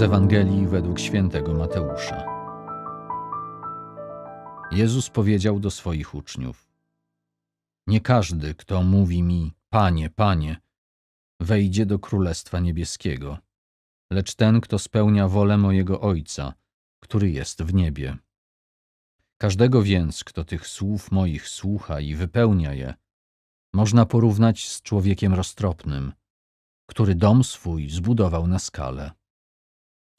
Z Ewangelii według świętego Mateusza. Jezus powiedział do swoich uczniów: Nie każdy, kto mówi mi: Panie, Panie, wejdzie do Królestwa Niebieskiego, lecz ten, kto spełnia wolę mojego Ojca, który jest w niebie. Każdego więc, kto tych słów moich słucha i wypełnia je, można porównać z człowiekiem roztropnym, który dom swój zbudował na skale.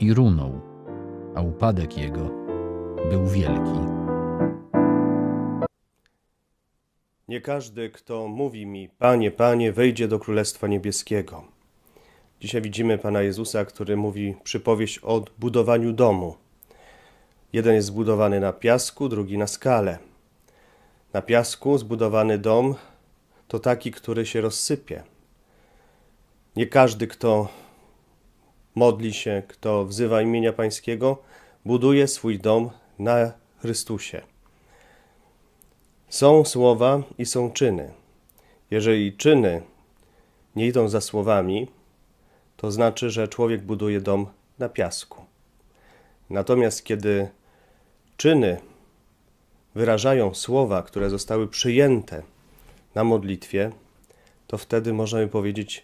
I runął, a upadek jego był wielki. Nie każdy, kto mówi mi, Panie, Panie, wejdzie do Królestwa Niebieskiego. Dzisiaj widzimy Pana Jezusa, który mówi przypowieść o budowaniu domu. Jeden jest zbudowany na piasku, drugi na skale. Na piasku zbudowany dom to taki, który się rozsypie. Nie każdy, kto modli się, kto wzywa imienia Pańskiego, buduje swój dom na Chrystusie. Są słowa i są czyny. Jeżeli czyny nie idą za słowami, to znaczy, że człowiek buduje dom na piasku. Natomiast kiedy czyny wyrażają słowa, które zostały przyjęte na modlitwie, to wtedy możemy powiedzieć: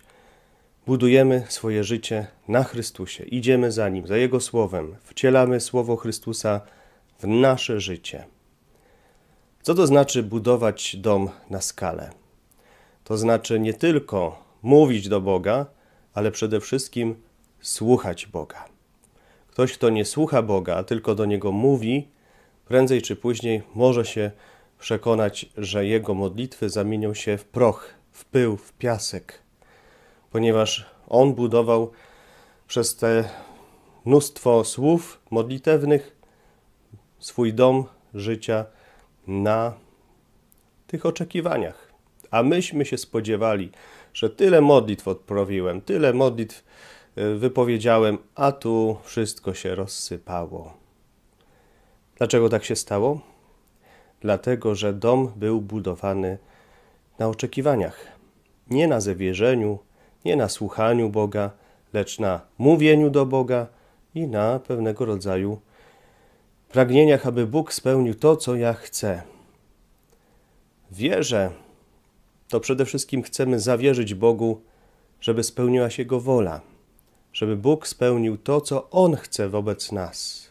budujemy swoje życie na Chrystusie, idziemy za Nim, za Jego Słowem, wcielamy Słowo Chrystusa w nasze życie. Co to znaczy budować dom na skalę? To znaczy nie tylko mówić do Boga, ale przede wszystkim słuchać Boga. Ktoś, kto nie słucha Boga, tylko do Niego mówi, prędzej czy później może się przekonać, że jego modlitwy zamienią się w proch, w pył, w piasek, ponieważ on budował przez te mnóstwo słów modlitewnych swój dom życia na tych oczekiwaniach. A myśmy się spodziewali, że tyle modlitw odprawiłem, tyle modlitw y, wypowiedziałem, a tu wszystko się rozsypało. Dlaczego tak się stało? Dlatego, że dom był budowany na oczekiwaniach, nie na zawierzeniu, nie na słuchaniu Boga, lecz na mówieniu do Boga i na pewnego rodzaju pragnieniach, aby Bóg spełnił to, co ja chcę. Wierzę, to przede wszystkim chcemy zawierzyć Bogu, żeby spełniła się Jego wola, żeby Bóg spełnił to, co On chce wobec nas.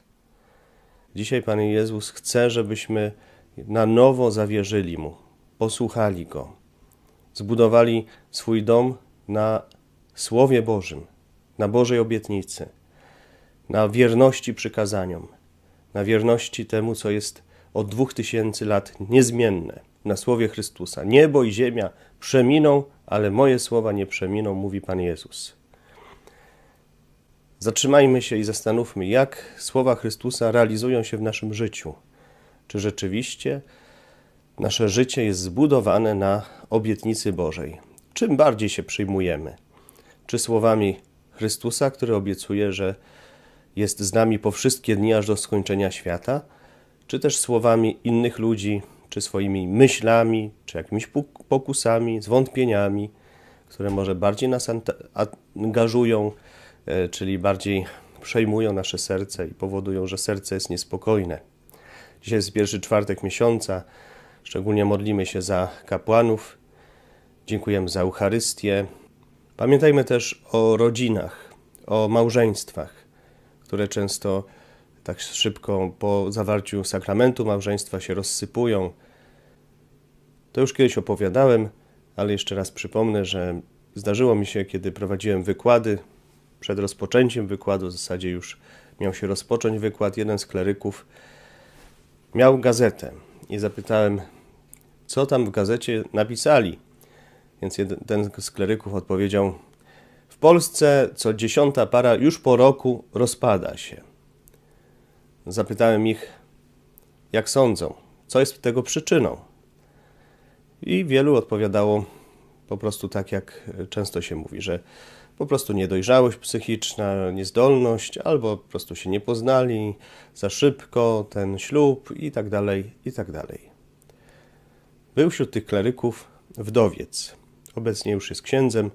Dzisiaj Pan Jezus chce, żebyśmy na nowo zawierzyli Mu, posłuchali Go, zbudowali swój dom na Słowie Bożym, na Bożej obietnicy, na wierności przykazaniom, na wierności temu, co jest od dwóch tysięcy lat niezmienne, na Słowie Chrystusa. Niebo i ziemia przeminą, ale moje słowa nie przeminą, mówi Pan Jezus. Zatrzymajmy się i zastanówmy, jak słowa Chrystusa realizują się w naszym życiu. Czy rzeczywiście nasze życie jest zbudowane na obietnicy Bożej? Czym bardziej się przyjmujemy? Czy słowami Chrystusa, który obiecuje, że jest z nami po wszystkie dni aż do skończenia świata, czy też słowami innych ludzi, czy swoimi myślami, czy jakimiś pokusami, zwątpieniami, które może bardziej nas angażują, e, czyli bardziej przejmują nasze serce i powodują, że serce jest niespokojne. Dzisiaj jest pierwszy czwartek miesiąca, szczególnie modlimy się za kapłanów, dziękujemy za Eucharystię. Pamiętajmy też o rodzinach, o małżeństwach które często tak szybko po zawarciu sakramentu małżeństwa się rozsypują. To już kiedyś opowiadałem, ale jeszcze raz przypomnę, że zdarzyło mi się, kiedy prowadziłem wykłady, przed rozpoczęciem wykładu, w zasadzie już miał się rozpocząć wykład, jeden z kleryków miał gazetę i zapytałem, co tam w gazecie napisali. Więc jeden z kleryków odpowiedział, w Polsce co dziesiąta para już po roku rozpada się. Zapytałem ich, jak sądzą, co jest tego przyczyną. I wielu odpowiadało po prostu tak, jak często się mówi, że po prostu niedojrzałość psychiczna, niezdolność, albo po prostu się nie poznali za szybko, ten ślub i tak dalej, i tak dalej. Był wśród tych kleryków wdowiec. Obecnie już jest księdzem.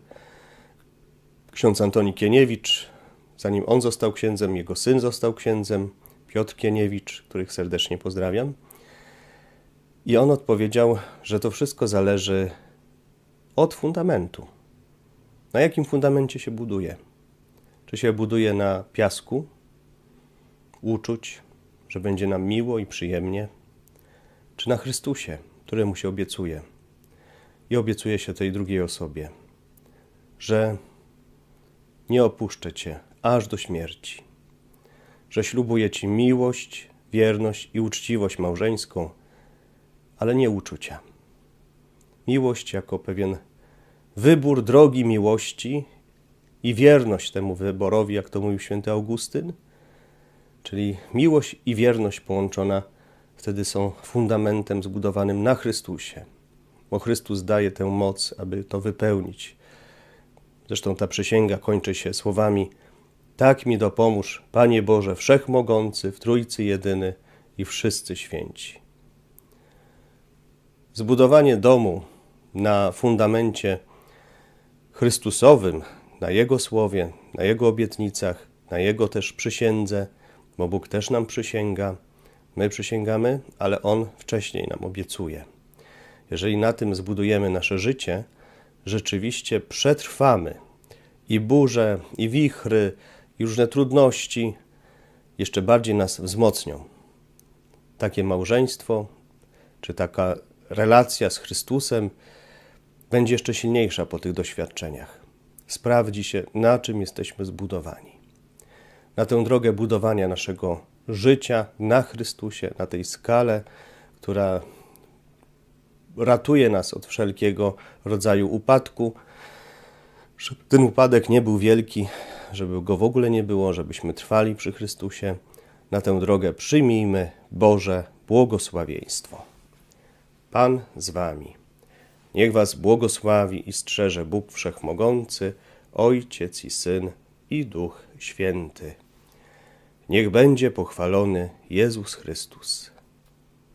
Ksiądz Antoni Kieniewicz. Zanim on został księdzem, jego syn został księdzem. Piotr Kieniewicz, których serdecznie pozdrawiam. I on odpowiedział, że to wszystko zależy od fundamentu. Na jakim fundamencie się buduje? Czy się buduje na piasku, uczuć, że będzie nam miło i przyjemnie, czy na Chrystusie, któremu się obiecuje? I obiecuje się tej drugiej osobie, że nie opuszczę Cię aż do śmierci, że ślubuję Ci miłość, wierność i uczciwość małżeńską, ale nie uczucia. Miłość jako pewien wybór drogi miłości i wierność temu wyborowi, jak to mówił święty Augustyn, czyli miłość i wierność połączona wtedy są fundamentem zbudowanym na Chrystusie, bo Chrystus daje tę moc, aby to wypełnić. Zresztą ta przysięga kończy się słowami: Tak mi dopomóż, Panie Boże, wszechmogący, w Trójcy jedyny i wszyscy święci. Zbudowanie domu na fundamencie Chrystusowym, na Jego słowie, na Jego obietnicach, na Jego też przysiędze, bo Bóg też nam przysięga. My przysięgamy, ale On wcześniej nam obiecuje. Jeżeli na tym zbudujemy nasze życie, rzeczywiście przetrwamy i burze, i wichry, i różne trudności jeszcze bardziej nas wzmocnią. Takie małżeństwo, czy taka relacja z Chrystusem będzie jeszcze silniejsza po tych doświadczeniach. Sprawdzi się, na czym jesteśmy zbudowani. Na tę drogę budowania naszego życia na Chrystusie, na tej skale, która ratuje nas od wszelkiego rodzaju upadku, żeby ten upadek nie był wielki, żeby go w ogóle nie było, żebyśmy trwali przy Chrystusie. Na tę drogę przyjmijmy Boże błogosławieństwo. Pan z Wami. Niech Was błogosławi i strzeże Bóg Wszechmogący, Ojciec i Syn i Duch Święty. Niech będzie pochwalony Jezus Chrystus.